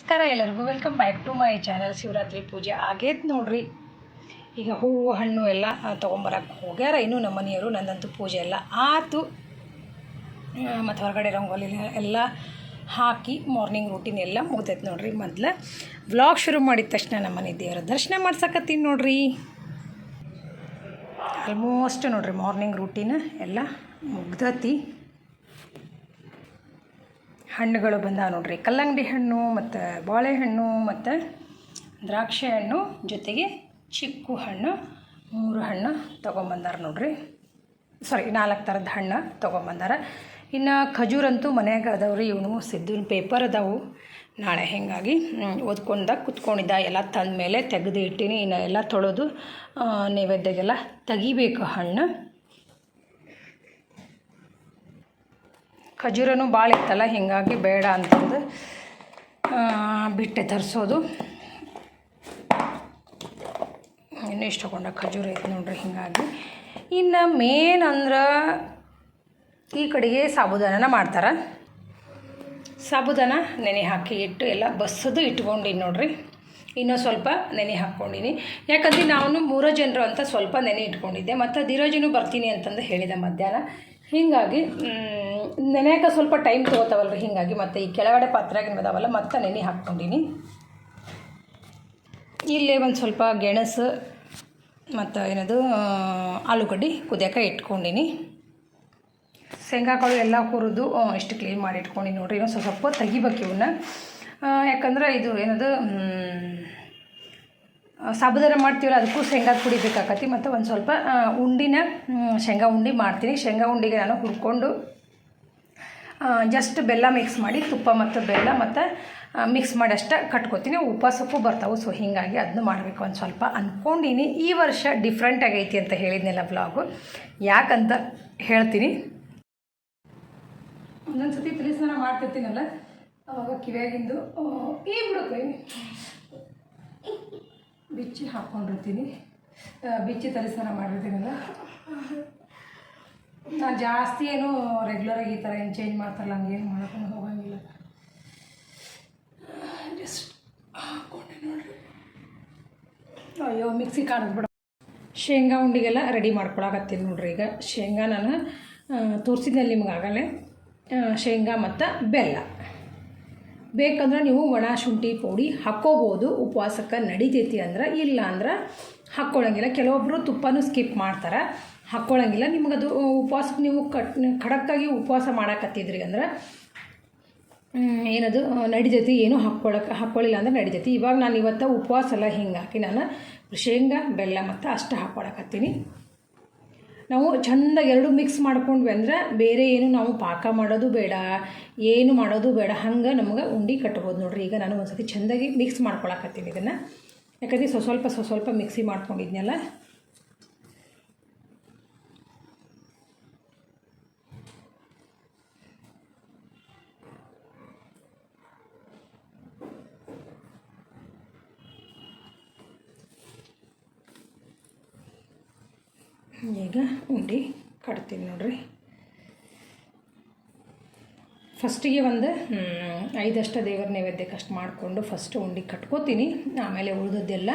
ನಮಸ್ಕಾರ ಎಲ್ಲರಿಗೂ welcome back to my channel Shivaratri ಪೂಜೆ. ಆಗೈತೆ ನೋಡ್ರಿ, ಈಗ ಹೂವು, ಹಣ್ಣು ಎಲ್ಲ ತೊಗೊಂಬರಕ್ಕೆ ಹೋಗ್ಯಾರ. ಇನ್ನೂ ನಮ್ಮ ಮನೆಯವರು ನಂದಂತೂ ಪೂಜೆ ಎಲ್ಲ ಆತು. ಮತ್ತು ಹೊರಗಡೆ ರಂಗೋಲಿ ಎಲ್ಲ ಹಾಕಿ ಮಾರ್ನಿಂಗ್ ರೂಟೀನ್ ಎಲ್ಲ ಮುಗ್ದೈತೆ ನೋಡ್ರಿ ಮೊದಲು. ವ್ಲಾಗ್ ಶುರು ಮಾಡಿದ ತಕ್ಷಣ ನಮ್ಮ ಮನೆ ದೇವರ ದರ್ಶನ ಮಾಡ್ಸಕತ್ತೀನಿ ನೋಡ್ರಿ. ಆಲ್ಮೋಸ್ಟ್ ನೋಡ್ರಿ ಮಾರ್ನಿಂಗ್ ರೂಟೀನ್ ಎಲ್ಲ ಮುಗ್ದತಿ. ಹಣ್ಣುಗಳು ಬಂದಾವ ನೋಡ್ರಿ. ಕಲ್ಲಂಗಡಿ ಹಣ್ಣು ಮತ್ತು ಬಾಳೆಹಣ್ಣು ಮತ್ತು ದ್ರಾಕ್ಷಿ ಹಣ್ಣು ಜೊತೆಗೆ ಚಿಕ್ಕು ಹಣ್ಣು, ಮೂರು ಹಣ್ಣು ತೊಗೊಂಬಂದಾರ ನೋಡ್ರಿ. ಸಾರಿ ನಾಲ್ಕು ಥರದ ಹಣ್ಣು ತೊಗೊಂಬಂದಾರ. ಇನ್ನು ಖಜೂರಂತೂ ಮನ್ಯಾಗ ಅದಾವ್ರಿ ಇವನು ಸಿದ್ಧನ ಪೇಪರ್ ಅದಾವು. ನಾಳೆ ಹೀಗಾಗಿ ಓದ್ಕೊಂಡ ಕುತ್ಕೊಂಡಿದ್ದ. ಎಲ್ಲ ತಂದ ಮೇಲೆ ತೆಗೆದು ಇಟ್ಟಿನಿ. ಇನ್ನು ಎಲ್ಲ ತೊಳೆದು ನೈವೇದ್ಯಗೆಲ್ಲ ತೆಗಿಬೇಕು ಹಣ್ಣು. ಖಜೂರನೂ ಭಾಳ ಇತ್ತಲ್ಲ, ಹೀಗಾಗಿ ಬೇಡ ಅಂತಂದು ಬಿಟ್ಟೆ ತರಿಸೋದು. ಇನ್ನೂ ಇಷ್ಟ ಖಜೂರ ಐತೆ ನೋಡ್ರಿ ಹೀಗಾಗಿ. ಇನ್ನು ಮೇನ್ ಅಂದ್ರೆ ಈ ಕಡೆಗೆ ಸಾಬುದಾನನ ಮಾಡ್ತಾರೆ. ಸಾಬುದಾನ ನೆನೆ ಹಾಕಿ ಇಟ್ಟು ಎಲ್ಲ ಬಸ್ಸದು ಇಟ್ಕೊಂಡಿನಿ ನೋಡ್ರಿ. ಇನ್ನೂ ಸ್ವಲ್ಪ ನೆನೆ ಹಾಕ್ಕೊಂಡಿನಿ. ಯಾಕಂದ್ರೆ ನಾನು ಮೂರೋ ಜನರು ಅಂತ ಸ್ವಲ್ಪ ನೆನೆ ಇಟ್ಕೊಂಡಿದ್ದೆ. ಮತ್ತು ದಿರೋಜನು ಬರ್ತೀನಿ ಅಂತಂದು ಹೇಳಿದೆ ಮಧ್ಯಾಹ್ನ. ಹೀಗಾಗಿ ನೆನೆಯೋಕೆ ಸ್ವಲ್ಪ ಟೈಮ್ ತೊಗೋತಾವಲ್ರಿ. ಹೀಗಾಗಿ ಮತ್ತು ಈ ಕೆಳಗಡೆ ಪಾತ್ರೆಗಿನ ಅದಾವಲ್ಲ, ಮತ್ತೆ ನೆನೆ ಹಾಕ್ಕೊಂಡಿನಿ. ಇಲ್ಲೇ ಒಂದು ಸ್ವಲ್ಪ ಗೆಣಸು, ಮತ್ತು ಏನದು, ಆಲೂಗಡ್ಡೆ ಕುದಿಯೋಕೆ ಇಟ್ಕೊಂಡಿನಿ. ಶೇಂಗಾಕಾಳು ಎಲ್ಲ ಹುರಿದು ಇಷ್ಟು ಕ್ಲೀನ್ ಮಾಡಿ ಇಟ್ಕೊಂಡು ನೋಡಿರಿ. ಇನ್ನೊಂದು ಸ್ವಲ್ಪ ಸ್ವಲ್ಪ ತೆಗಿಬೇಕು ಇವನ್ನ ಯಾಕಂದ್ರೆ ಇದು ಏನದು ಸಾಬುದಾರ ಮಾಡ್ತೀವಲ್ಲ, ಅದಕ್ಕೂ ಶೇಂಗಾ ಪುಡಿ ಬೇಕಾಕತಿ. ಮತ್ತು ಒಂದು ಸ್ವಲ್ಪ ಉಂಡಿನ ಶೇಂಗಾ ಉಂಡೆ ಮಾಡ್ತೀನಿ. ಶೇಂಗಾ ಉಂಡಿಗೆ ನಾನು ಹುರ್ಕೊಂಡು ಜಸ್ಟ್ ಬೆಲ್ಲ ಮಿಕ್ಸ್ ಮಾಡಿ, ತುಪ್ಪ ಮತ್ತು ಬೆಲ್ಲ ಮತ್ತು ಮಿಕ್ಸ್ ಮಾಡಿ ಅಷ್ಟೇ ಕಟ್ಕೋತೀನಿ. ಉಪವಾಸಕ್ಕೂ ಬರ್ತಾವೆ ಸೊ ಹೀಗಾಗಿ ಅದನ್ನು ಮಾಡಬೇಕು ಒಂದು ಸ್ವಲ್ಪ. ಅಂದ್ಕೊಂಡಿನಿ ಈ ವರ್ಷ ಡಿಫ್ರೆಂಟ್ ಆಗೈತಿ ಅಂತ ಹೇಳಿದ್ನಲ್ಲ ಬ್ಲಾಗು ಯಾಕಂತ ಹೇಳ್ತೀನಿ. ಒಂದೊಂದು ಸತಿ ತಲೆ ಮಾಡ್ತಿರ್ತೀನಲ್ಲ? ಅವಾಗ ಕಿವಿಯಾಗಿಂದು ಈ ಬಿಡುತ್ತೆ ಬಿಚ್ಚಿ ಹಾಕ್ಕೊಂಡಿರ್ತೀನಿ ಬಿಚ್ಚಿ ತಲೆ ಸ್ನಾನ ಮಾಡಿರ್ತೀನಲ್ಲ? ನಾನು ಜಾಸ್ತಿ ಏನು ರೆಗ್ಯುಲರಾಗಿ ಈ ಥರ ಏನು ಚೇಂಜ್ ಮಾಡ್ತಾರಲ್ಲ, ಹಂಗೇನು ಮಾಡ್ಕೊಂಡು ಹೋಗಂಗಿಲ್ಲ. ಜಸ್ಟ್ ಹಾಕ್ಕೊಂಡೆ ನೋಡ್ರಿ. ಅಯ್ಯೋ, ಮಿಕ್ಸಿ ಕಾಣೋದು ಬಿಡ ಶೇಂಗಾ ಉಂಡಿಗೆಲ್ಲ ರೆಡಿ ಮಾಡ್ಕೊಳಕತ್ತೀನಿ ನೋಡ್ರಿ ಈಗ. ಶೇಂಗಾ ನಾನು ತೋರಿಸಿದ್ನಲ್ಲಿ ನಿಮ್ಗೆ ಆಗಲೇ ಶೇಂಗಾ ಮತ್ತು ಬೆಲ್ಲ. ಬೇಕಂದ್ರೆ ನೀವು ಒಣ ಶುಂಠಿ ಪುಡಿ ಹಾಕ್ಕೋಬೋದು ಉಪವಾಸಕ್ಕೆ ನಡಿತೈತಿ ಅಂದ್ರೆ ಇಲ್ಲ ಅಂದ್ರೆ ಹಾಕ್ಕೊಳ್ಳೋಂಗಿಲ್ಲ ಕೆಲವೊಬ್ಬರು ತುಪ್ಪನೂ ಸ್ಕಿಪ್ ಮಾಡ್ತಾರೆ. ಹಾಕ್ಕೊಳ್ಳೋಂಗಿಲ್ಲ ನಿಮಗದು ಉಪವಾಸಕ್ಕೆ ನೀವು ಕಟ್, ಖಡಕ್ಕಾಗಿ ಉಪವಾಸ ಮಾಡಕತ್ತಿದ್ರಿ ಅಂದ್ರೆ ಏನದು ನಡಿತೈತಿ. ಏನೂ ಹಾಕ್ಕೊಳಕ್ಕೆ ಹಾಕ್ಕೊಳ್ಳಿಲ್ಲ ಅಂದ್ರೆ ನಡಿತೈತಿ. ಇವಾಗ ನಾನು ಇವತ್ತು ಉಪವಾಸ ಎಲ್ಲ ಹಿಂಗೆ ಹಾಕಿ ನಾನು ಶೇಂಗಾ, ಬೆಲ್ಲ ಮತ್ತು ಅಷ್ಟು ಹಾಕ್ಕೊಳಕತ್ತೀನಿ ನಾವು ಚೆಂದಾಗಿ ಎರಡು ಮಿಕ್ಸ್ ಮಾಡ್ಕೊಂಡ್ವಿ ಅಂದ್ರೆ ಬೇರೆ ಏನು ನಾವು ಪಾಕ ಮಾಡೋದು ಬೇಡ, ಏನು ಮಾಡೋದು ಬೇಡ, ಹಂಗೆ ನಮ್ಗೆ ಉಂಡೆ ಕಟ್ಬೋದು ನೋಡ್ರಿ. ಈಗ ನಾನು ಒಂದು ಸತಿ ಚೆಂದಾಗಿ ಮಿಕ್ಸ್ ಮಾಡ್ಕೊಳಕತ್ತೀನಿ ಇದನ್ನು. ಯಾಕಂದ್ರೆ ಸ್ವಸ್ವಲ್ಪ ಸ್ವಲ್ಪ ಸ್ವ ಸ್ವಲ್ಪ ಮಿಕ್ಸಿ ಮಾಡ್ಕೊಂಡಿದ್ನಲ್ಲ ಈಗ ಉಂಡೆ ಕಟ್ತೀನಿ ನೋಡ್ರಿ ಫಸ್ಟಿಗೆ ಒಂದು ಐದಷ್ಟು ದೇವರ ನೈವೇದ್ಯಕ್ಕೆ ಅಷ್ಟು ಮಾಡಿಕೊಂಡು ಫಸ್ಟ್ ಉಂಡಿ ಕಟ್ಕೋತೀನಿ. ಆಮೇಲೆ ಉಳಿದದ್ದೆಲ್ಲ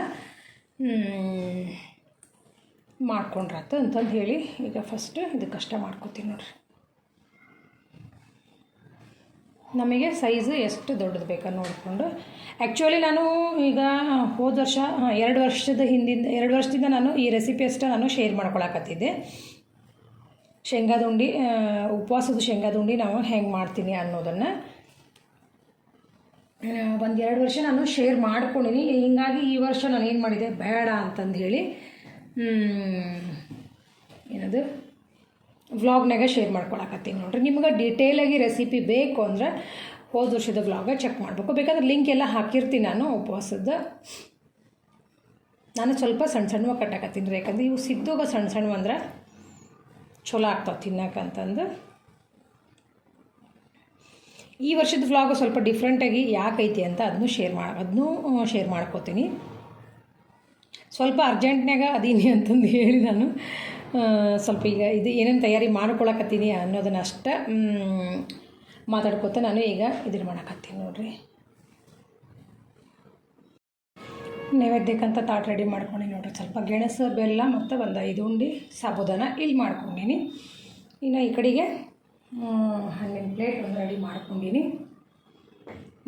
ಮಾಡ್ಕೊಂಡ್ರಾತು ಅಂತಂದು ಹೇಳಿ ಈಗ ಫಸ್ಟ್ ಇದು ಕಷ್ಟ ಮಾಡ್ಕೋತೀನಿ ನೋಡ್ರಿ. ನಮಗೆ ಸೈಜು ಎಷ್ಟು ದೊಡ್ಡದು ಬೇಕಾ ನೋಡಿಕೊಂಡು. ಆ್ಯಕ್ಚುಲಿ ನಾನು ಈಗ ಹೋದ ವರ್ಷ ಎರಡು ವರ್ಷದ ಹಿಂದಿಂದ ಎರಡು ವರ್ಷದಿಂದ ನಾನು ಈ ರೆಸಿಪಿ ಅಷ್ಟೇ ನಾನು ಶೇರ್ ಮಾಡ್ಕೊಳಕತ್ತಿದ್ದೆ. ಶೇಂಗಾದ ಉಂಡೆ ಉಪವಾಸದ ಶೇಂಗಾದ ಉಂಡೆ ನಾವು ಹೆಂಗೆ ಮಾಡ್ತೀನಿ ಅನ್ನೋದನ್ನು ಒಂದು ಎರಡು ವರ್ಷ ನಾನು ಶೇರ್ ಮಾಡ್ಕೊಂಡಿನಿ. ಹೀಗಾಗಿ ಈ ವರ್ಷ ನಾನು ಏನು ಮಾಡಿದೆ? ಬೇಡ ಅಂತಂದು ಹೇಳಿ ಏನದು? ವ್ಲಾಗ್ನಾಗ ಶೇರ್ ಮಾಡ್ಕೊಳಕತ್ತೀನಿ ನೋಡ್ರಿ. ನಿಮ್ಗೆ ಡೀಟೇಲಾಗಿ ರೆಸಿಪಿ ಬೇಕು ಅಂದ್ರೆ ಹೋದ ವರ್ಷದ ವ್ಲಾಗ ಚೆಕ್ ಮಾಡಬೇಕು. ಬೇಕಾದ್ರೆ ಲಿಂಕ್ ಎಲ್ಲ ಹಾಕಿರ್ತೀನಿ ನಾನು ಉಪವಾಸದ. ನಾನು ಸ್ವಲ್ಪ ಸಣ್ಣ ಸಣ್ಣವಾಗಿ ಕಟ್ಟಾಕತ್ತೀನಿ ರೀ. ಯಾಕಂದ್ರೆ ಇವು ಸಿದ್ದೋಗ ಸಣ್ಣ ಸಣ್ಣ ಅಂದ್ರೆ ಚಲೋ ಆಗ್ತಾವೆ ತಿನ್ನಕ್ಕಂತಂದು ಈ ವರ್ಷದ ವ್ಲಾಗು ಸ್ವಲ್ಪ ಡಿಫ್ರೆಂಟಾಗಿ ಯಾಕೈತಿ ಅಂತ ಅದನ್ನು ಶೇರ್ ಮಾಡಿ ಅದನ್ನೂ ಶೇರ್ ಮಾಡ್ಕೋತೀನಿ. ಸ್ವಲ್ಪ ಅರ್ಜೆಂಟ್ನಾಗ ಅದೀನಿ ಅಂತಂದು ಹೇಳಿ ನಾನು. ಸ್ವಲ್ಪ ಈಗ ಇದು ಏನೇನು ತಯಾರಿ ಮಾಡ್ಕೊಳಕತ್ತೀನಿ ಅನ್ನೋದನ್ನ ಅಷ್ಟೇ ಮಾತಾಡ್ಕೊತ ನಾನು ಈಗ ಇದನ್ನು ಮಾಡಕತ್ತೀನಿ ನೋಡ್ರಿ. ನೈವೇದ್ಯಕ್ಕಂತ ತಾಟ್ ರೆಡಿ ಮಾಡ್ಕೊಂಡು ನೋಡ್ರಿ. ಸ್ವಲ್ಪ ಗೆಣಸು, ಬೆಲ್ಲ ಮತ್ತು ಒಂದು ಐದು ಉಂಡಿ ಸಾಬುದಾನ ಇಲ್ಲಿ ಮಾಡ್ಕೊಂಡೀನಿ. ಇನ್ನು ಈ ಕಡೆಗೆ ಹಣ್ಣಿನ ಪ್ಲೇಟ್ ಒಂದು ರೆಡಿ ಮಾಡ್ಕೊಂಡೀನಿ.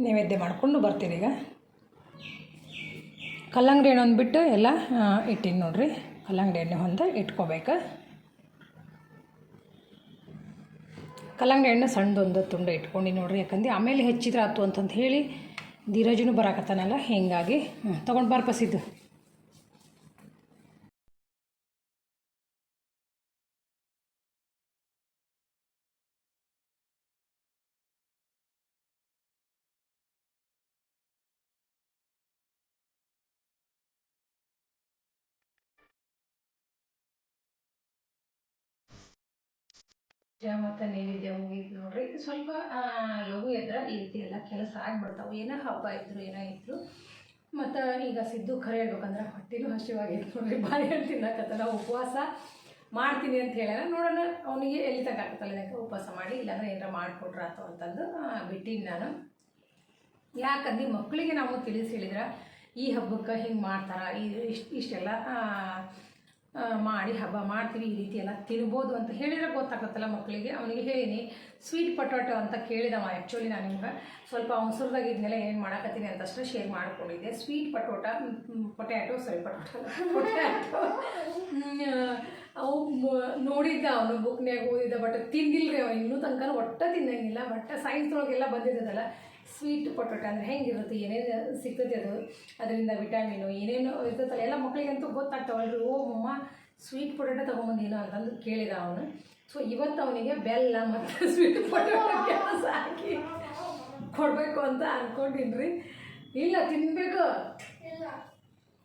ನೈವೇದ್ಯ ಮಾಡಿಕೊಂಡು ಬರ್ತೀನಿ ಈಗ. ಕಲ್ಲಂಗಡಿ ಹಣ್ಣು ಒಂದು ಬಿಟ್ಟು ಎಲ್ಲ ಇಟ್ಟೀನಿ ನೋಡ್ರಿ. ಕಲ್ಲಂಗಡಿ ಎಣ್ಣೆ ಹೊಂದ ಇಟ್ಕೋಬೇಕು. ಕಲ್ಲಂಗಡಿ ಎಣ್ಣೆ ಸಣ್ಣದೊಂದು ತುಂಡು ಇಟ್ಕೊಂಡು ನೋಡ್ರಿ. ಯಾಕಂದ್ರೆ ಆಮೇಲೆ ಹೆಚ್ಚಿದ್ರೆ ಆಯ್ತು ಅಂತಂದು ಹೇಳಿ ಧೀರಜನು ಬರಾಕತ್ತಾನಲ್ಲ ಹೀಗಾಗಿ ತೊಗೊಂಡು ಬರ್ಪಸಿದ್ದು ಪೂಜಾ ಮತ್ತು ನೈವೇದ್ಯ ಮುಗಿತು ನೋಡ್ರಿ. ಸ್ವಲ್ಪ ಲಘು ಎದ್ರೆ ಈ ರೀತಿ ಎಲ್ಲ ಕೆಲಸ ಆಗ್ಬಿಡ್ತಾವೆ. ಏನೋ ಹಬ್ಬ ಇದ್ರು, ಏನೋ ಇದ್ರು. ಮತ್ತು ಈಗ ಸಿದ್ದು ಕರೆ ಹೇಳ್ಬೇಕಂದ್ರೆ ಹೊಟ್ಟೆನೂ ಹಸಿವಾಗಿತ್ತು ನೋಡ್ರಿ. ಬಾರಿ ಹೇಳಿ ತಿನ್ನಕತ್ತಲ್ಲ ಉಪವಾಸ ಮಾಡ್ತೀನಿ ಅಂತ ಹೇಳ್ಯಾರ. ನೋಡೋಣ, ಅವನಿಗೆ ಎಲ್ಲಿ ತನಕ ಆಗ್ತಲ್ಲ ಇದಕ್ಕೆ ಉಪವಾಸ ಮಾಡಿ, ಇಲ್ಲಾಂದ್ರೆ ಏನಾರ ಮಾಡಿಕೊಟ್ರ ಅಥವಾ ಅಂತಂದು ಬಿಟ್ಟಿನಿ ನಾನು. ಯಾಕಂದ್ರೆ ಮಕ್ಕಳಿಗೆ ನಾವು ತಿಳಿಸಿ ಹೇಳಿದ್ರೆ, ಈ ಹಬ್ಬಕ್ಕೆ ಹಿಂಗೆ ಮಾಡ್ತಾರೆ, ಈ, ಇಷ್ಟು, ಇಷ್ಟೆಲ್ಲ ಮಾಡಿ, ಹಬ್ಬ ಮಾಡ್ತೀವಿ, ಈ ರೀತಿ ಎಲ್ಲ ತಿನ್ಬೋದು ಅಂತ ಹೇಳಿದ್ರೆ ಗೊತ್ತಾಗುತ್ತಲ್ಲ ಮಕ್ಕಳಿಗೆ. ಅವನಿಗೆ ಹೇಳಿನಿ ಸ್ವೀಟ್ ಪಟೋಟೊ ಅಂತ ಕೇಳಿದವ ಆ್ಯಕ್ಚುಲಿ ನಾನು ನಿಮ್ಗೆ. ಸ್ವಲ್ಪ ಅವಸರದಾಗ ಇದನ್ನೆಲ್ಲ ಏನು ಮಾಡಕತ್ತೀನಿ ಅಂತ ಅಷ್ಟೇ ಶೇರ್ ಮಾಡ್ಕೊಂಡಿದ್ದೆ sweet potato potato sorry potato potato ಅವು ನೋಡಿದ್ದ ಅವನು ಬುಕ್ನ್ಯಾಗ ಓದಿದ್ದ ಬಟ್ ತಿಂದಿಲ್ರಿ ಅವ ಇನ್ನೂ ತನಕ ಒಟ್ಟ ತಿನ್ನಂಗಿಲ್ಲ ಬಟ್ ಸೈನ್ಸ್ ಒಳಗೆಲ್ಲ ಬಂದಿದ್ದದಲ್ಲ. ಸ್ವೀಟ್ ಪೊಟೊಟೊ ಅಂದರೆ ಹೆಂಗಿರುತ್ತೆ ಏನೇನು ಸಿಗ್ತದೆ ಅದು? ಅದರಿಂದ ವಿಟಾಮಿನು ಏನೇನು ಇರ್ತದಲ್ಲ ಎಲ್ಲ ಮಕ್ಕಳಿಗಂತೂ ಗೊತ್ತಾಗ್ತಾವಲ್ರಿ ಓ ಅಮ್ಮ ಸ್ವೀಟ್ ಪೊಟೊಟೊ ತೊಗೊಂಬಂದೇನು ಅಂತಂದು ಕೇಳಿದ ಅವನು. ಸೊ ಇವತ್ತು ಅವನಿಗೆ ಬೆಲ್ಲ ಮತ್ತು ಸ್ವೀಟ್ ಪೊಟೊಟೊ ಕೆಲಸ ಹಾಕಿ ಕೊಡಬೇಕು ಅಂತ ಅಂದ್ಕೊಂಡಿನ್ರಿ ಇಲ್ಲ ತಿನ್ನಬೇಕು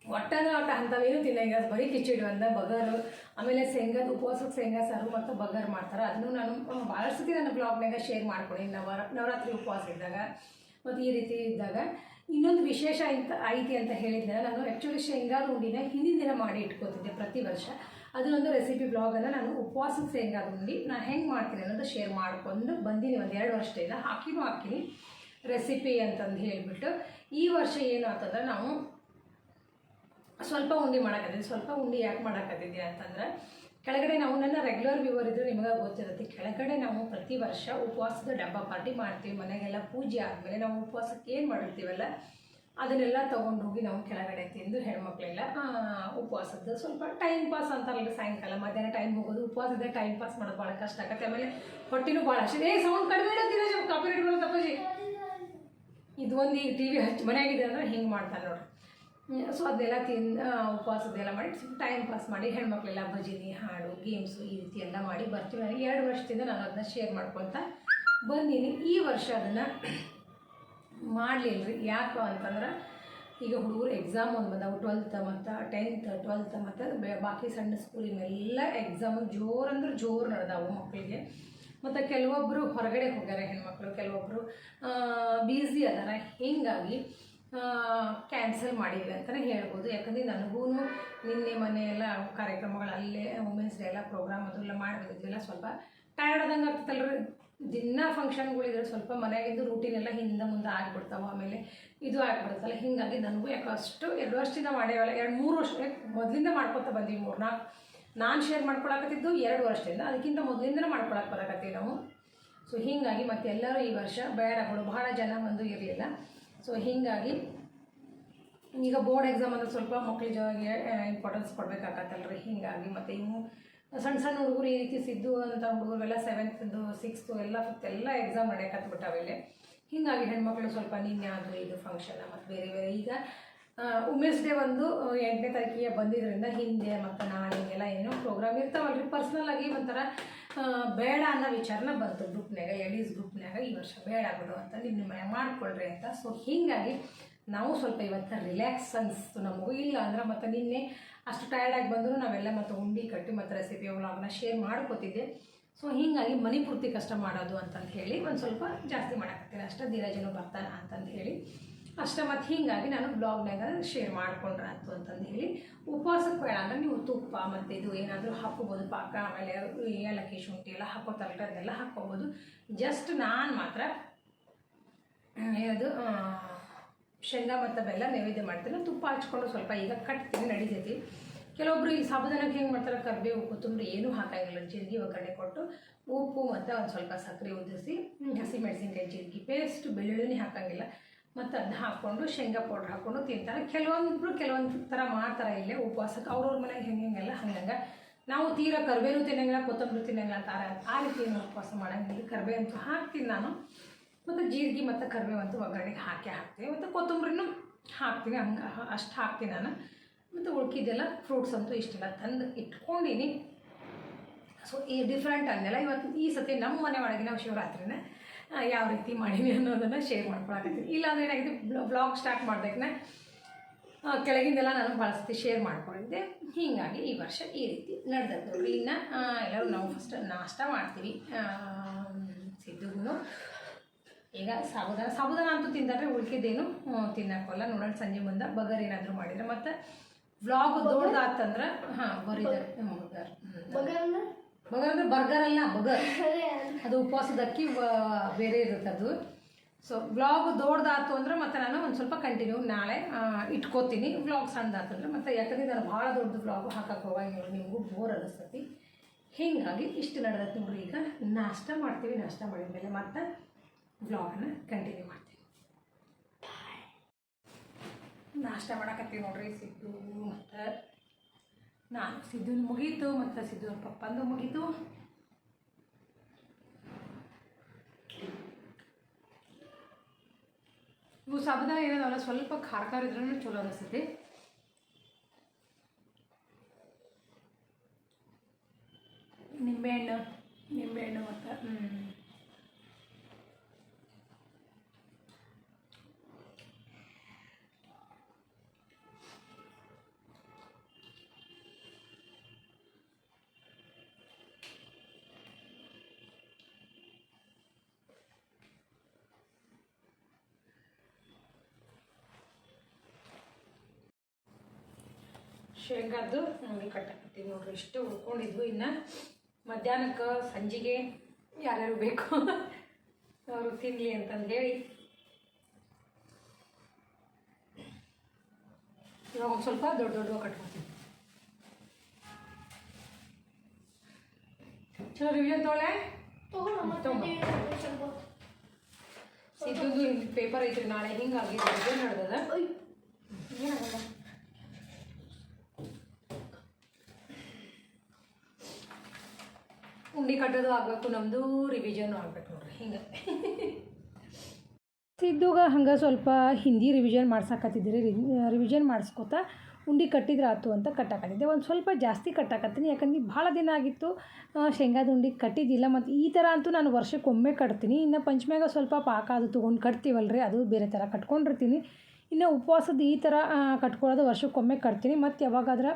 ಒಟ್ಟನ ಒಟ್ಟ ಅಂಥವೇನು ತಿನ್ನಂಗಿಲ್ಲ. ಬರೀ ಕಿಚಡಿ ಒಂದ ಬಗರು. ಆಮೇಲೆ ಶೇಂಗಾದ ಉಪವಾಸಕ್ಕೆ ಶೇಂಗಾ, ಸಾರು ಮತ್ತು ಬಗರ್ ಮಾಡ್ತಾರೆ. ಅದನ್ನು ನಾನು ಭಾಳ ಸತಿ ನನ್ನ ಬ್ಲಾಗ್ನಾಗ ಶೇರ್ ಮಾಡ್ಕೊಂಡು ನವರ, ನವರಾತ್ರಿ ಉಪವಾಸ ಇದ್ದಾಗ ಮತ್ತು ಈ ರೀತಿ ಇದ್ದಾಗ. ಇನ್ನೊಂದು ವಿಶೇಷ ಇಂತ, ಐತಿ ಅಂತ ಹೇಳಿದ್ದೆ ನಾನು ಆ್ಯಕ್ಚುಲಿ ಶೇಂಗಾದ ಉಂಡಿನ ಹಿಂದಿನ ದಿನ ಮಾಡಿ ಇಟ್ಕೋತಿದ್ದೆ ಪ್ರತಿ ವರ್ಷ. ಅದನ್ನೊಂದು ರೆಸಿಪಿ ಬ್ಲಾಗನ್ನು ನಾನು ಉಪವಾಸದ ಶೇಂಗಾದ ಉಂಡಿ ನಾನು ಹೆಂಗೆ ಮಾಡ್ತೀನಿ ಅನ್ನೋದು ಶೇರ್ ಮಾಡ್ಕೊಂಡು ಬಂದೀನಿ. ಒಂದು ಎರಡು ವರ್ಷದಿಂದ ಹಾಕಿನೂ ಹಾಕಿನಿ. ರೆಸಿಪಿ ಅಂತಂದು ಹೇಳಿಬಿಟ್ಟು. ಈ ವರ್ಷ ಏನು ಅಂತಂದ್ರೆ ನಾವು ಸ್ವಲ್ಪ ಉಂಡಿ ಮಾಡಕತ್ತಿದ್ದೆ ಸ್ವಲ್ಪ ಉಂಡಿ ಯಾಕೆ ಮಾಡಕತ್ತಿದ್ದೆ ಅಂತಂದ್ರೆ, ಕೆಳಗಡೆ ನಾವು ನನ್ನ ರೆಗ್ಯುಲರ್ ವ್ಯೂವರ್ ಇದ್ರೆ ನಿಮಗೆ ಗೊತ್ತಿರುತ್ತೆ, ಕೆಳಗಡೆ ನಾವು ಪ್ರತಿ ವರ್ಷ ಉಪವಾಸದ ಡಬ್ಬ ಪಾರ್ಟಿ ಮಾಡ್ತೀವಿ, ಮನೆಗೆಲ್ಲ ಪೂಜೆ ಆದಮೇಲೆ ನಾವು ಉಪವಾಸಕ್ಕೆ ಏನು ಮಾಡಿರ್ತೀವಲ್ಲ, ಅದನ್ನೆಲ್ಲ ತೊಗೊಂಡು ಹೋಗಿ ನಾವು ಕೆಳಗಡೆ ತಿಂದು ಹೆಣ್ಮಕ್ಳೆಲ್ಲ ಉಪವಾಸದ ಸ್ವಲ್ಪ ಟೈಮ್ ಪಾಸ್ ಅಂತಾರಲ್ಲ ಸಾಯಂಕಾಲ, ಮಧ್ಯಾಹ್ನ ಟೈಮ್ ಹೋಗೋದು ಉಪವಾಸದ ಟೈಮ್ ಪಾಸ್ ಮಾಡೋದು ಭಾಳ ಕಷ್ಟ ಆಗುತ್ತೆ ಆಮೇಲೆ ಹೊಟ್ಟಿನೂ ಭಾಳ ಅಷ್ಟೇ ಏ ಸೌಂಡ್ ಕಡಿಮೆ ಇಡೋದಿಲ್ಲ ಕಾಪಿರೇಟ್ ತಪ್ಪಾಜಿ ಇದು ಒಂದು ಈಗ ಟಿ ವಿ ಹಚ್ಚಿ ಮನೆಯಾಗಿದೆ ಅಂದ್ರೆ ಹಿಂಗೆ ಮಾಡ್ತಾರೆ ನೋಡ್ರಿ. ಸೊ ಅದನ್ನೆಲ್ಲ ತಿಂದು ಉಪವಾಸದೆಲ್ಲ ಮಾಡಿ ಟೈಮ್ ಪಾಸ್ ಮಾಡಿ, ಹೆಣ್ಮಕ್ಳೆಲ್ಲ ಭಜನೆ, ಹಾಡು ಗೇಮ್ಸು ಈ ರೀತಿ ಎಲ್ಲ ಮಾಡಿ ಬರ್ತೀವಿ. ಎರಡು ವರ್ಷದಿಂದ ನಾನು ಅದನ್ನ ಶೇರ್ ಮಾಡ್ಕೊತ ಬಂದೀನಿ. ಈ ವರ್ಷ ಅದನ್ನು ಮಾಡಲಿಲ್ಲ ರೀ ಯಾಕೆ ಅಂತಂದ್ರೆ ಈಗ ಹುಡುಗರು ಎಕ್ಸಾಮ್ ಒಂದು ಬಂದವು ಟ್ವೆಲ್ತ್ ಮತ್ತು ಟೆಂತ್ ಟ್ವೆಲ್ತ್ ಮತ್ತು ಬಾಕಿ ಸಣ್ಣ ಸ್ಕೂಲಿನೆಲ್ಲ ಎಕ್ಸಾಮು ಜೋರು ಅಂದ್ರೆ ಜೋರು ನಡೆದವು ಮಕ್ಕಳಿಗೆ ಮತ್ತು ಕೆಲವೊಬ್ಬರು ಹೊರಗಡೆ ಹೋಗ್ಯಾರ ಹೆಣ್ಮಕ್ಳು ಕೆಲವೊಬ್ಬರು ಬ್ಯುಸಿ ಅದಾರ. ಹೀಗಾಗಿ ಕ್ಯಾನ್ಸಲ್ ಮಾಡಿದ್ವಿ ಅಂತಲೇ ಹೇಳ್ಬೋದು. ಯಾಕಂದರೆ ನನಗೂ ನಿನ್ನೆ, ಮೊನ್ನೆ ಎಲ್ಲ ಕಾರ್ಯಕ್ರಮಗಳು ಅಲ್ಲೇ ವುಮೆನ್ಸ್ ಡೇ ಎಲ್ಲ ಪ್ರೋಗ್ರಾಮ್ ಅದೆಲ್ಲ ಮಾಡಬೇಕಿದ್ವಿಲ್ಲ ಸ್ವಲ್ಪ ಟಯರ್ಡ್ ಆದಂಗೆ ಆಗ್ತದಲ್ರಿ ದಿನ ಫಂಕ್ಷನ್ಗಳಿದ್ರೆ ಸ್ವಲ್ಪ ಮನೆಯಾಗಿಂದು ರೂಟೀನ್ ಎಲ್ಲ ಹಿಂದೆ ಮುಂದೆ ಆಗಿಬಿಡ್ತಾವೆ, ಆಮೇಲೆ ಇದು ಆಗಿಬಿಡುತ್ತಲ್ಲ. ಹೀಗಾಗಿ ನನಗೂ ಯಾಕೆ ಅಷ್ಟು, ಎರಡು ವರ್ಷದಿಂದ ಮಾಡೇವಲ್ಲ, ಎರಡು, ಮೂರು ವರ್ಷ ಮೊದಲಿಂದ ಮಾಡ್ಕೊತ ಬಂದೀವಿ ಮೂರು, ನಾಲ್ಕು, ನಾನು ಶೇರ್ ಮಾಡ್ಕೊಳಕತ್ತಿದ್ದು ಎರಡು ವರ್ಷದಿಂದ, ಅದಕ್ಕಿಂತ ಮೊದಲಿಂದನೇ ಮಾಡ್ಕೊಳಕ್ಕೆ ಬರಕತ್ತೀವಿ ನಾವು. ಸೊ ಹೀಗಾಗಿ ಮತ್ತೆ ಎಲ್ಲರೂ ಈ ವರ್ಷ ಬಡ, ಬಹಳ ಜನ ಬಂದು ಇರಲಿಲ್ಲ. ಸೊ ಹೀಗಾಗಿ ಈಗ ಬೋರ್ಡ್ ಎಕ್ಸಾಮ್ ಅಂದ್ರೆ ಸ್ವಲ್ಪ ಮಕ್ಕಳಿಗೆ ಇಂಪಾರ್ಟೆನ್ಸ್ ಕೊಡ್ಬೇಕಾಗತ್ತಲ್ರಿ. ಹೀಗಾಗಿ ಮತ್ತು ಇನ್ನು ಸಣ್ಣ ಸಣ್ಣ ಹುಡುಗರು ಈ ರೀತಿ ಸಿದ್ದು ಅಂತ ಹುಡುಗರೆಲ್ಲ ಸೆವೆಂತ್ದು ಸಿಕ್ಸ್ತು ಎಲ್ಲ ಫಿಫ್ತ್ ಎಲ್ಲ ಎಕ್ಸಾಮ್ ನಡೆಯಕತ್ಬಿಟ್ಟಾವೆಲೆ ಹೀಗಾಗಿ ಹೆಣ್ಮಕ್ಳು ಸ್ವಲ್ಪ ನಿನ್ನೆ ಅದು ಇದು ಫಂಕ್ಷನ್ ಮತ್ತು ಬೇರೆ ಬೇರೆ. ಈಗ ವುಮೆನ್ಸ್ ಡೇ ಒಂದು ಎಂಟನೇ ತಾರೀಕಿಗೆ ಬಂದಿದ್ದರಿಂದ ಹಿಂದೆ ಮತ್ತು ನಾಳೆ ಎಲ್ಲ ಏನೋ ಪ್ರೋಗ್ರಾಮ್ ಇರ್ತಾವಲ್ರಿ. ಪರ್ಸ್ನಲ್ ಆಗಿ ಒಂಥರ ಬೇಡ ಅನ್ನೋ ವಿಚಾರನ ಬಂತು ಗ್ರೂಪ್ನಾಗ ಲೇಡೀಸ್ ಗ್ರೂಪ್ನಾಗ ಈ ವರ್ಷ ಬೇಡ ಬಿಡು ಅಂತ ನಿಮ್ಮ ಮನೆ ಮಾಡ್ಕೊಳ್ರಿ ಅಂತ. ಸೊ ಹೀಗಾಗಿ ನಾವು ಸ್ವಲ್ಪ ಇವತ್ತು ರಿಲ್ಯಾಕ್ಸ್ ಅನಿಸ್ತು ನಮಗೂ. ಇಲ್ಲ ಅಂದ್ರೆ ಮತ್ತು ನಿನ್ನೆ ಅಷ್ಟು ಟಯರ್ಡಾಗಿ ಬಂದರೂ ನಾವೆಲ್ಲ ಮತ್ತು ಉಂಡಿ ಕಟ್ಟಿ ಮತ್ತು ರೆಸಿಪಿ ವ್ಲಾಗ್ನ ಶೇರ್ ಮಾಡ್ಕೋತಿದ್ದೆ. ಸೊ ಹೀಗಾಗಿ ಮನೆ ಪೂರ್ತಿ ಕಷ್ಟ ಮಾಡೋದು ಅಂತಂದು ಹೇಳಿ ಒಂದು ಸ್ವಲ್ಪ ಜಾಸ್ತಿ ಮಾಡಕತ್ತೀನಿ. ಅಷ್ಟೇ ಧೀರಜನು ಬರ್ತಾನೆ ಅಂತಂದು ಹೇಳಿ. ಅಷ್ಟೇ, ಮತ್ತು ಹೀಗಾಗಿ ನಾನು ಬ್ಲಾಗ್ನಾಗ ಶೇರ್ ಮಾಡ್ಕೊಂಡ್ರೆ ಆಯ್ತು ಅಂತಂದು ಹೇಳಿ. ಉಪವಾಸಕ್ಕೆ ಬೇಡ ಅಂದ್ರೆ ನೀವು ತುಪ್ಪ ಮತ್ತು ಇದು ಏನಾದರೂ ಹಾಕ್ಕೋಬೋದು, ಪಾಕ, ಆಮೇಲೆ ಏಲಕ್ಕಿ, ಶುಂಠಿ ಎಲ್ಲ ಹಾಕೋತಾರಲ್ಲ ಅದೆಲ್ಲ ಹಾಕ್ಕೋಬೋದು. ಜಸ್ಟ್ ನಾನು ಮಾತ್ರ ಯಾವುದು ಶೇಂಗಾ ಮತ್ತು ಬೆಲ್ಲ ನೈವೇದ್ಯ ಮಾಡ್ತೀನಿ. ತುಪ್ಪ ಹಚ್ಕೊಂಡು ಸ್ವಲ್ಪ ಈಗ ಕಟ್ತೀನಿ, ನಡಿತೈತಿ. ಕೆಲವೊಬ್ರು ಈ ಸಾಬುದಾನಕ್ಕೆ ಹೆಂಗೆ ಮಾಡ್ತಾರೆ, ಕರಿಬೇವು, ಕೊತ್ತಂಬರಿ ಏನೂ ಹಾಕಂಗಿಲ್ಲ. ಜೀರಿಗೆ, ಒಗ್ಗರಣೆ ಕೊಟ್ಟು ಉಪ್ಪು ಮತ್ತು ಒಂದು ಸ್ವಲ್ಪ ಸಕ್ಕರೆ ಉದಿಸಿ ಹಸಿಮೆಣಸಿನ್ಕಾಯಿ ಜೀರಿಗೆ ಪೇಸ್ಟ್ ಬೆಳ್ಳುಳ್ಳಿನೇ ಹಾಕಂಗಿಲ್ಲ. ಮತ್ತು ಅದನ್ನ ಹಾಕ್ಕೊಂಡು ಶೇಂಗಾ ಪೌಡ್ರ್ ಹಾಕ್ಕೊಂಡು ತಿಂತಾರೆ. ಕೆಲವೊಂದು ಕೆಲವೊಂದು ಥರ ಮಾಡ್ತಾರೆ ಇಲ್ಲೇ ಉಪವಾಸಕ್ಕೆ. ಅವ್ರವ್ರ ಮನೆಗೆ ಹೆಂಗೆ ಹೆಂಗೆಲ್ಲ ಹಂಗಂಗೆ. ನಾವು ತೀರಾ ಕರ್ಬೇನು ತಿನ್ನಂಗಿಲ್ಲ, ಕೊತ್ತಂಬರಿ ತಿನ್ನಂಗಿಲ್ಲ ಅಂತಾರೆ. ಆ ರೀತಿ ಏನು ಉಪವಾಸ ಮಾಡೋಂಗಿಲ್ಲ. ಕರಿಬೇವು ಅಂತೂ ಹಾಕ್ತೀನಿ ನಾನು. ಮತ್ತು ಜೀರಿಗೆ ಮತ್ತು ಕರ್ಬೇವು ಅಂತೂ ಒಗ್ಗರಣೆಗೆ ಹಾಕಿ ಹಾಕ್ತೀನಿ ಮತ್ತು ಕೊತ್ತಂಬರಿನೂ ಹಾಕ್ತೀನಿ. ಹಂಗೆ ಅಷ್ಟು ಹಾಕ್ತೀನಿ ನಾನು. ಮತ್ತು ಉಳ್ಕಿದ್ದೆಲ್ಲ ಫ್ರೂಟ್ಸ್ ಅಂತೂ ಇಷ್ಟೆಲ್ಲ ತಂದು ಇಟ್ಕೊಂಡಿನಿ. ಸೊ ಈ ಡಿಫ್ರೆಂಟ್ ಅಂದೆಲ್ಲ ಇವತ್ತು ಈ ಸತಿ ನಮ್ಮ ಮನೆ ಒಳಗೆ ನಾವು ಯಾವ ರೀತಿ ಮಾಡೀವಿ ಅನ್ನೋದನ್ನು ಶೇರ್ ಮಾಡ್ಕೊಳಕತ್ತೀನಿ. ಇಲ್ಲಾಂದ್ರೆ ಏನಾಗಿದೆ ಬ್ಲಾಗ್ ಸ್ಟಾರ್ಟ್ ಮಾಡ್ದಕ್ಕೆ ಕೆಳಗಿಂದೆಲ್ಲ ನಾನು ಬಳಸ್ತಿ ಸತಿ ಶೇರ್ ಮಾಡ್ಕೊಂಡಿದ್ದೆ. ಹೀಗಾಗಿ ಈ ವರ್ಷ ಈ ರೀತಿ ನಡೆದದ್ದು. ಇನ್ನು ಎಲ್ಲರೂ ನಾವು ಫಸ್ಟ್ ನಾಷ್ಟ ಮಾಡ್ತೀವಿ. ಸಿದ್ದುಗೂ ಈಗ ಸಾಬುದಾನ. ಸಾಬುದಾನ ಅಂತೂ ತಿಂದರೆ ಉಳ್ಕಿದ್ದೇನು ತಿನ್ನಕ್ಕೋಲ್ಲ. ನೋಡೋಣ ಸಂಜೆ ಮುಂದೆ ಬಗರ್ ಏನಾದರೂ ಮಾಡಿದ್ರೆ. ಮತ್ತು ವ್ಲಾಗ್ ದೊಡ್ಡದಾತಂದ್ರೆ ಹಾಂ ಬರಿದಾರೆ ಬಗರ್ ಹ್ಮ್. ಬಗರ್ ಅಂದ್ರೆ ಬರ್ಗರ್ ಅಲ್ಲ ಬಗರ್. ಅದು ಉಪವಾಸದ ಅಕ್ಕಿ ಬೇರೆ ಇರುತ್ತೆ ಅದು. ಸೊ ವ್ಲಾಗ್ ದೊಡ್ಡದಾತು ಅಂದ್ರೆ ಮತ್ತೆ ನಾನು ಒಂದು ಸ್ವಲ್ಪ ಕಂಟಿನ್ಯೂ ನಾಳೆ ಇಟ್ಕೋತೀನಿ. ವ್ಲಾಗ್ ಅಂದ್ರೆ ಮತ್ತೆ ಯಾಕಂದ್ರೆ ನಾನು ಭಾಳ ದೊಡ್ಡ ಬ್ಲಾಗ್ ಹಾಕಕ್ಕೆ ಹೋಗಂಗಿಲ್ಲ ನಿಮಗೂ ಬೋರ್ ಅನ್ನಿಸ್ತತಿ ಹೀಗಾಗಿ ಇಷ್ಟು ನಡೆದತ್ತೆ ನೋಡ್ರಿ ಈಗ. ನಾಷ್ಟ ಮಾಡ್ತೀವಿ ನಾಷ್ಟ ಮಾಡಿದ್ಮೇಲೆ ಮತ್ತೆ ವ್ಲಾಗನ್ನ ಕಂಟಿನ್ಯೂ ಮಾಡ್ತೀನಿ. ನಾಷ್ಟ ಮಾಡಕತ್ತೀವಿ ನೋಡ್ರಿ ಸಿದ್ದು ಮತ್ತು ನಾನು ಸಿದ್ದುನ ಮುಗೀತು ಮತ್ತು ಸಿದ್ದು ಪಪ್ಪಂದು ಮುಗೀತು. ಇವು ಸಾಬುದಾನ ಏನದಲ್ಲ ಸ್ವಲ್ಪ ಖಾರ ಖಾರ ಇದ್ರೂ ಚಲೋ ಅನಿಸ್ತೈತಿ. ಶೇಂಗಾದ್ದು ನೋಡಿ ಕಟ್ಟಾಕತ್ತೀವಿ ನೋಡ್ರಿ. ಇಷ್ಟು ಉಳ್ಕೊಂಡಿದ್ವು ಇನ್ನು. ಮಧ್ಯಾಹ್ನಕ್ಕೆ ಸಂಜೆಗೆ ಯಾರ್ಯಾರು ಬೇಕು ಅವರು ತಿನ್ನಲಿ ಅಂತಂದು ಹೇಳಿ ಇವಾಗ ಒಂದು ಸ್ವಲ್ಪ ದೊಡ್ಡ ದೊಡ್ಡ ಕಟ್ಕೊತೀವಿ ಚಲೋ ರಿವಿಷನ್ ತೋಳೆ ಸಿದ್ದು ಪೇಪರ್ ಐತ್ರಿ ನಾಳೆ ಹಿಂಗಾಗಿ ನಡ್ದದ? ನಡೆದದ? ಏನಾಗಲ್ಲ ಉಂಡಿ ಕಟ್ಟೋದು ಆಗಬೇಕು ನಮ್ಮದು ರಿವಿಷನ್ ಆಗ್ಬೇಕು ನೋಡ್ರಿ, ಹಿಂಗೆ. ಸಿದ್ದುಗ ಹಂಗೆ ಸ್ವಲ್ಪ ಹಿಂದಿ ರಿವಿಷನ್ ಮಾಡ್ಸಕತ್ತಿದ್ರಿ ರಿವಿಷನ್ ಮಾಡಿಸ್ಕೊತ ಉಂಡಿ ಕಟ್ಟಿದ್ರೆ ಆತು ಅಂತ ಕಟ್ಟಾಕತ್ತಿದ್ದೆ. ಒಂದು ಸ್ವಲ್ಪ ಜಾಸ್ತಿ ಕಟ್ಟಾಕತ್ತೀನಿ, ಯಾಕಂದ್ರೆ ಭಾಳ ದಿನ ಆಗಿತ್ತು ಶೇಂಗಾದ ಉಂಡಿ ಕಟ್ಟಿದ್ದಿಲ್ಲ, ಮತ್ತು ಈ ಥರ ಅಂತೂ ನಾನು ವರ್ಷಕ್ಕೊಮ್ಮೆ ಕಟ್ತೀನಿ. ಇನ್ನು ಪಂಚಮ್ಯಾಗ ಸ್ವಲ್ಪ ಪಾಕ ಅದು ತೊಗೊಂಡು ಕಟ್ತೀವಲ್ರಿ, ಅದು ಬೇರೆ ಥರ ಕಟ್ಕೊಂಡಿರ್ತೀನಿ. ಇನ್ನು ಉಪವಾಸದ ಈ ಥರ ಕಟ್ಕೊಳ್ಳೋದು ವರ್ಷಕ್ಕೊಮ್ಮೆ ಕಟ್ತೀನಿ. ಮತ್ತು ಯಾವಾಗಾದ್ರೆ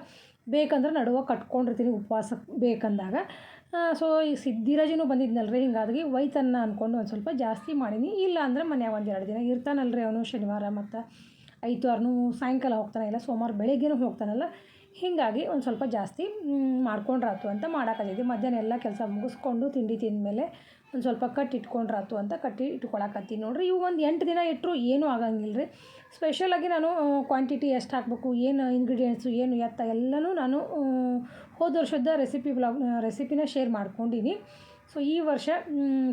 ಬೇಕಂದ್ರೆ ನಡುವೆ ಕಟ್ಕೊಂಡಿರ್ತೀನಿ ಉಪವಾಸಕ್ಕೆ ಬೇಕಂದಾಗ. ಸೊ ಈ ಸಿದ್ಧಿರಾಜನು ಬಂದಿದ್ನಲ್ರಿ ಹಿಂಗಾಗಿ ಒಯ್ತನ್ನ ಅಂದ್ಕೊಂಡು ಒಂದು ಸ್ವಲ್ಪ ಜಾಸ್ತಿ ಮಾಡೀನಿ. ಇಲ್ಲ ಅಂದ್ರೆ ಮನ್ಯಾಗ ಒಂದು ಎರಡು ದಿನ ಇರ್ತಾನಲ್ರಿ ಅವನು ಶನಿವಾರ ಮತ್ತು ಐತವಾರನೂ ಸಾಯಂಕಾಲ ಹೋಗ್ತಾನೆ, ಇಲ್ಲ ಸೋಮವಾರ ಬೆಳಗ್ಗೆನೂ ಹೋಗ್ತಾನಲ್ಲ. ಹೀಗಾಗಿ ಒಂದು ಸ್ವಲ್ಪ ಜಾಸ್ತಿ ಮಾಡ್ಕೊಂಡ್ರಾತು ಅಂತ ಮಾಡಾಕತ್ತಿದ್ದೆ ಮಧ್ಯಾಹ್ನ ಎಲ್ಲ ಕೆಲಸ ಮುಗಿಸ್ಕೊಂಡು ತಿಂಡಿ ತಿಂದಮೇಲೆ ಒಂದು ಸ್ವಲ್ಪ ಕಟ್ ಇಟ್ಕೊಂಡ್ರಾತು ಅಂತ ಕಟ್ಟಿ ಇಟ್ಕೊಳಕತ್ತೀನಿ. ನೋಡ್ರಿ, ಇವು ಒಂದು ಎಂಟು ದಿನ ಇಟ್ಟರು ಏನೂ ಆಗಂಗಿಲ್ಲ ರೀ ಸ್ಪೆಷಲಾಗಿ ನಾನು ಕ್ವಾಂಟಿಟಿ ಎಷ್ಟು ಹಾಕಬೇಕು, ಏನು ಇಂಗ್ರೀಡಿಯೆಂಟ್ಸು ಏನು ಎತ್ತ ಎಲ್ಲನೂ ನಾನು ಹೋದ ವರ್ಷದ ರೆಸಿಪಿ ಬ್ಲಾಗ್ ರೆಸಿಪಿನ ಶೇರ್ ಮಾಡ್ಕೊಂಡಿನಿ. ಸೊ ಈ ವರ್ಷ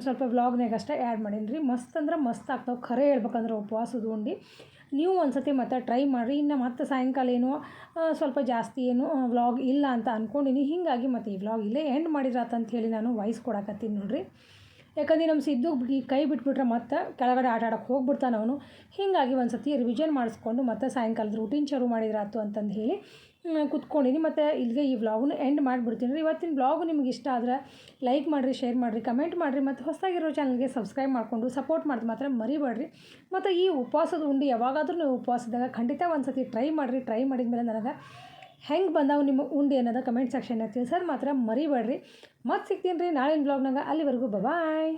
ಸ್ವಲ್ಪ ವ್ಲಾಗ್ನಾಗ ಅಷ್ಟೇ ಆ್ಯಡ್ ಮಾಡೀನಿ ರೀ ಮಸ್ತ್ ಅಂದ್ರೆ ಮಸ್ತ್ ಆಗ್ತಾವೆ. ಖರೆ ಹೇಳ್ಬೇಕಂದ್ರೆ ಉಪವಾಸದ ಉಂಡು. ನೀವು ಒಂದು ಮತ್ತೆ ಟ್ರೈ ಮಾಡಿರಿ. ಇನ್ನು ಮತ್ತೆ ಸಾಯಂಕಾಲ ಏನು ಸ್ವಲ್ಪ ಜಾಸ್ತಿ ಏನು ವ್ಲಾಗ್ ಇಲ್ಲ ಅಂತ ಅಂದ್ಕೊಂಡಿನಿ ಹೀಗಾಗಿ ಮತ್ತು ಈ ವ್ಲಾಗ್ ಇಲ್ಲೇ ಎಂಡ್ ಮಾಡಿರತ್ತಂತ ಹೇಳಿ ನಾನು ವಾಯ್ಸ್ ಕೊಡಕತ್ತೀನಿ ನೋಡ್ರಿ. ಯಾಕಂದ್ರೆ ನಮ್ಮ ಸಿದ್ದು ಕೈ ಬಿಟ್ಬಿಟ್ರೆ ಮತ್ತೆ ಕೆಳಗಡೆ ಆಟ ಆಡೋಕೆ ಹೋಗ್ಬಿಡ್ತಾನೆ ಅವನು. ಹೀಗಾಗಿ ಒಂದು ಸತಿ ರಿವಿಷನ್ ಮಾಡಿಸ್ಕೊಂಡು ಮತ್ತೆ ಸಾಯಂಕಾಲದ ರೂಟೀನ್ ಶುರು ಮಾಡಿದ್ರಾತು ಅಂತಂದು ಹೇಳಿ ಕುತ್ಕೊಂಡಿನಿ. ಮತ್ತು ಇಲ್ಲಿಗೆ ಈ ವ್ಲಾಗ್ನ ಎಂಡ್ ಮಾಡಿಬಿಡ್ತೀನಿ. ರೀ ಇವತ್ತಿನ ವ್ಲಾಗ್ ನಿಮ್ಗೆ ಇಷ್ಟ ಆದ್ರೆ ಲೈಕ್ ಮಾಡಿರಿ ಶೇರ್ ಮಾಡಿರಿ ಕಮೆಂಟ್ ಮಾಡಿರಿ, ಮತ್ತು ಹೊಸದಾಗಿರೋ ಚಾನಲ್ಗೆ ಸಬ್ಸ್ಕ್ರೈಬ್ ಮಾಡಿಕೊಂಡು ಸಪೋರ್ಟ್ ಮಾಡೋದು ಮಾತ್ರ ಮರಿಬೇಡ್ರಿ. ಮತ್ತು ಈ ಉಪವಾಸದ ಉಂಡಿ ಯಾವಾಗಾದರೂ ನೀವು ಉಪವಾಸದಾಗ ಖಂಡಿತ ಒಂದು ಸತಿ ಟ್ರೈ ಮಾಡಿರಿ. ಟ್ರೈ ಮಾಡಿದ ಮೇಲೆ ನನಗೆ ಹೆಂಗೆ ಬಂದಾವು ನಿಮ್ಮ ಉಂಡಿ ಅನ್ನೋದು ಕಮೆಂಟ್ ಸೆಕ್ಷನ್ನಾಗ ತಿಳಿಸೋದು ಮಾತ್ರ ಮರಿಬೇಡ್ರಿ. ಮತ್ತೆ ಸಿಗ್ತೀನಿ ರೀ ನಾಳಿನ ಬ್ಲಾಗ್ನಾಗ ಅಲ್ಲಿವರೆಗೂ ಬಾಯ್